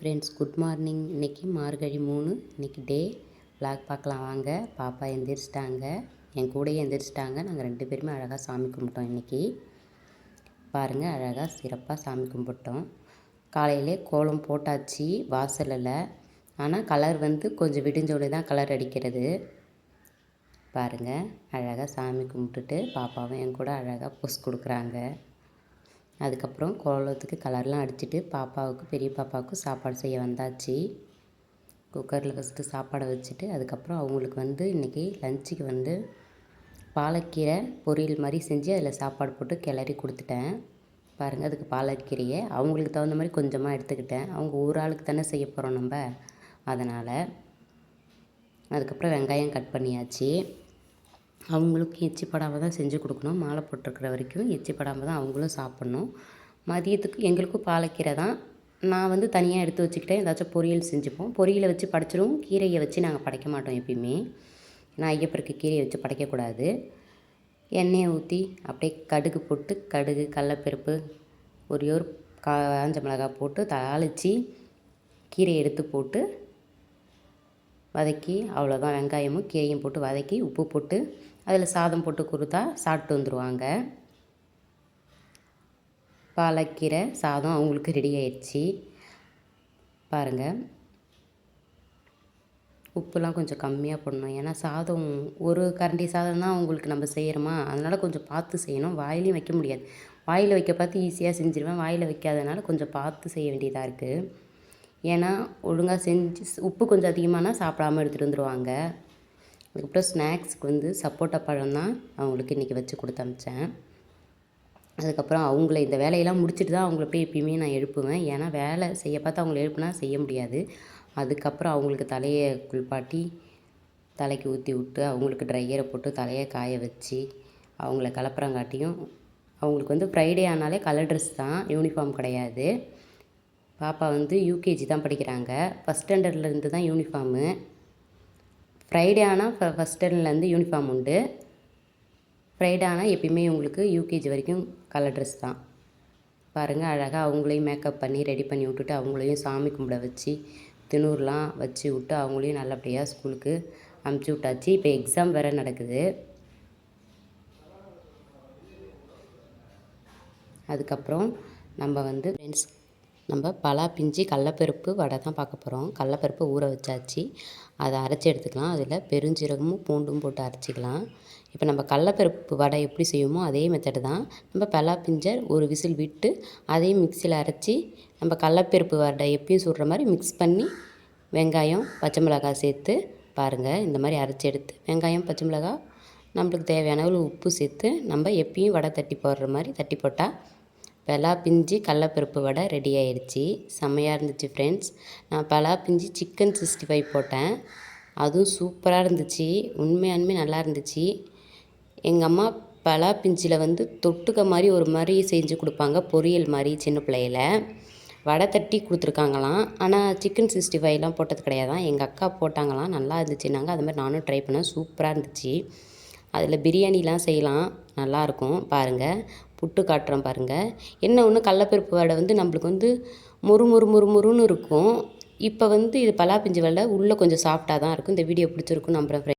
Friends good morning இன்றைக்கி மார்கழி மூணு இன்றைக்கி டே விளாக் பார்க்கலாம் வாங்க. பாப்பா எந்திரிச்சிட்டாங்க. என் கூடயே எந்திரிச்சிட்டாங்க. நாங்கள் ரெண்டு பேருமே அழகாக சாமி கும்பிட்டோம் இன்றைக்கி பாருங்கள் அழகாக சிறப்பாக சாமி கும்பிட்டோம். காலையிலே கோலம் போட்டாச்சு வாசலில் ஆனால் கலர் வந்து கொஞ்சம் விடிஞ்சோடனே தான் கலர் அடிக்கிறது. பாருங்கள் அழகாக சாமி கும்பிட்டுட்டு பாப்பாவும் என் கூட அழகாக போஸ் கொடுக்குறாங்க. அதுக்கப்புறம் கோலத்துக்கு கலர்லாம் அடிச்சுட்டு பாப்பாவுக்கு பெரிய பாப்பாவுக்கு சாப்பாடு செய்ய வந்தாச்சு. குக்கரில் ஃபஸ்ட்டு சாப்பாடை வச்சுட்டு அதுக்கப்புறம் அவங்களுக்கு வந்து இன்றைக்கி லஞ்சுக்கு வந்து பாலக்கீரை பொரியல் மாதிரி செஞ்சு அதில் சாப்பாடு போட்டு கிளறி கொடுத்துட்டேன். பாருங்கள் அதுக்கு பாலக்கீரையை அவங்களுக்கு தகுந்த மாதிரி கொஞ்சமாக எடுத்துக்கிட்டேன். அவங்க ஒரு ஆளுக்கு தானே செய்ய போகிறோம் நம்ம. அதனால் அதுக்கப்புறம் வெங்காயம் கட் பண்ணியாச்சு. அவங்களுக்கும் எச்சி படாமல் தான் செஞ்சு கொடுக்கணும். மாலை போட்டிருக்கிற வரைக்கும் எச்சி படாமல் தான் அவங்களும் சாப்பிட்ணும். மதியத்துக்கு எங்களுக்கும் பாலக்கீரை தான். நான் வந்து தனியாக எடுத்து வச்சுக்கிட்டேன். ஏதாச்சும் பொரியல் செஞ்சுப்போம். பொரியலை வச்சு படைச்சிடும் கீரையை வச்சு நாங்கள் படைக்க மாட்டோம் எப்பயுமே. நான் ஐயப்பருக்கு கீரையை வச்சு படைக்கக்கூடாது. எண்ணெயை ஊற்றி அப்படியே கடுகு போட்டு கடுகு கடலப்பருப்பு ஒரே ஒரு காஞ்ச மிளகாய் போட்டு தாளித்து கீரையை எடுத்து போட்டு வதக்கி அவ்வளோதான் வெங்காயமும் கீரையும் போட்டு வதக்கி உப்பு போட்டு அதில் சாதம் போட்டு கொடுத்தா சாப்பிட்டு வந்துடுவாங்க பாலக்கீரை சாதம் அவங்களுக்கு ரெடி ஆயிடுச்சு. பாருங்கள் உப்புலாம் கொஞ்சம் கம்மியாக போடணும். ஏன்னா சாதம் ஒரு கரண்டி சாதம் தான் அவங்களுக்கு நம்ம செய்கிறோமா அதனால் கொஞ்சம் பார்த்து செய்யணும். வாயிலையும் வைக்க முடியாது. வாயில் வைக்க பார்த்து ஈஸியாக செஞ்சுருவேன். வாயில் வைக்காதனால கொஞ்சம் பார்த்து செய்ய வேண்டியதாக இருக்குது ஏன்னா ஒழுங்காக செஞ்சு உப்பு கொஞ்சம் அதிகமானால் சாப்பிடாம எடுத்துகிட்டு வந்துடுவாங்க அதுக்கப்புறம் ஸ்நாக்ஸ்க்கு வந்து சப்போட்டா பழம் தான் அவங்களுக்கு இன்றைக்கி வச்சு கொடுத்து அமிச்சேன் அதுக்கப்புறம் அவங்கள இந்த வேலையெல்லாம் முடிச்சுட்டு தான் அவங்கள போய் எப்பயுமே நான் எழுப்புவேன். ஏன்னா வேலை செய்ய பார்த்து அவங்கள எழுப்புனா செய்ய முடியாது. அதுக்கப்புறம் அவங்களுக்கு தலையை குளிப்பாட்டி தலைக்கு ஊற்றி விட்டு அவங்களுக்கு ட்ரையரை போட்டு தலையை காய வச்சு அவங்கள கலப்புறங்காட்டியும் அவங்களுக்கு வந்து ஃப்ரைடே ஆனாலே கலர் ட்ரெஸ் தான் யூனிஃபார்ம் கிடையாது. பாப்பா வந்து யூகேஜி தான் படிக்கிறாங்க. ஃபஸ்ட் ஸ்டாண்டர்ட்லேருந்து தான் யூனிஃபார்மு ஃப்ரைடே ஆனால் ஃப ஃபஸ்ட் ஸ்டாண்டர்ட்லேருந்து யூனிஃபார்ம் உண்டு. ஃப்ரைடே ஆனால் எப்பயுமே உங்களுக்கு யூகேஜி வரைக்கும் கலர் ட்ரெஸ் தான். பாருங்கள் அழகாக அவங்களையும் மேக்கப் பண்ணி ரெடி பண்ணி விட்டுட்டு அவங்களையும் சாமி கும்பிட வச்சு திணூர்லாம் வச்சு விட்டு அவங்களையும் நல்லபடியாக ஸ்கூலுக்கு அமுச்சு விட்டாச்சு. இப்போ எக்ஸாம் வேறு நடக்குது. அதுக்கப்புறம் நம்ம வந்து ஃப்ரெண்ட்ஸ் நம்ம பலா பிஞ்சு கடலப்பருப்பு வடை தான் பார்க்க போகிறோம் கடலப்பருப்பு ஊற வச்சாச்சு. அதை அரைச்சி எடுத்துக்கலாம். அதில் பெருஞ்சீரகமும் பூண்டும் போட்டு அரைச்சிக்கலாம். இப்போ நம்ம கடலப்பருப்பு வடை எப்படி செய்வோமோ அதே மெத்தடு தான். நம்ம பலா பிஞ்சை ஒரு விசில் விட்டு அதையும் மிக்சியில் அரைச்சி நம்ம கடலப்பருப்பு வடை எப்பயும் சுடுற மாதிரி மிக்ஸ் பண்ணி வெங்காயம் பச்சை மிளகாய் சேர்த்து பாருங்கள் இந்த மாதிரி அரைச்சி எடுத்து வெங்காயம் பச்சை மிளகாய் நம்மளுக்கு தேவையான அளவு உப்பு சேர்த்து நம்ம எப்பயும் வடை தட்டி போடுற மாதிரி தட்டி போட்டால் பலா பிஞ்சு கடலப்பருப்பு வடை ரெடி ஆயிடுச்சு. செம்மையாக இருந்துச்சு ஃப்ரெண்ட்ஸ் நான் பலா பிஞ்சு சிக்கன் சிக்ஸ்டி ஃபைவ் போட்டேன். அதுவும் சூப்பராக இருந்துச்சு. உண்மையானுமே நல்லா இருந்துச்சு. எங்கள் அம்மா பலா பிஞ்சில் வந்து தொட்டுக்க மாதிரி ஒரு மாதிரி செஞ்சு கொடுப்பாங்க. பொரியல் மாதிரி சின்ன பிள்ளையில். வடை தட்டி கொடுத்துருக்காங்களாம். ஆனால் சிக்கன் சிக்ஸ்டி ஃபைவ்லாம் போட்டது கிடையாதான் எங்கள் அக்கா போட்டாங்களாம். நல்லா இருந்துச்சுன்னாங்க அது மாதிரி நானும் ட்ரை பண்ணேன். சூப்பராக இருந்துச்சு. அதில் பிரியாணிலாம் செய்யலாம். நல்லாயிருக்கும் பாருங்கள் புட்டு காட்டுறோம் பாருங்கள் என்ன ஒன்று கடலப்பருப்பு வடை வந்து நம்மளுக்கு வந்து முறு முறு முறு முறுன்னு இருக்கும். இப்போ வந்து இது பலாப்பிஞ்சு வடை உள்ளே கொஞ்சம் சாஃப்டாக தான் இருக்கும். இந்த வீடியோ பிடிச்சிருக்கும் நம்புகிறேன்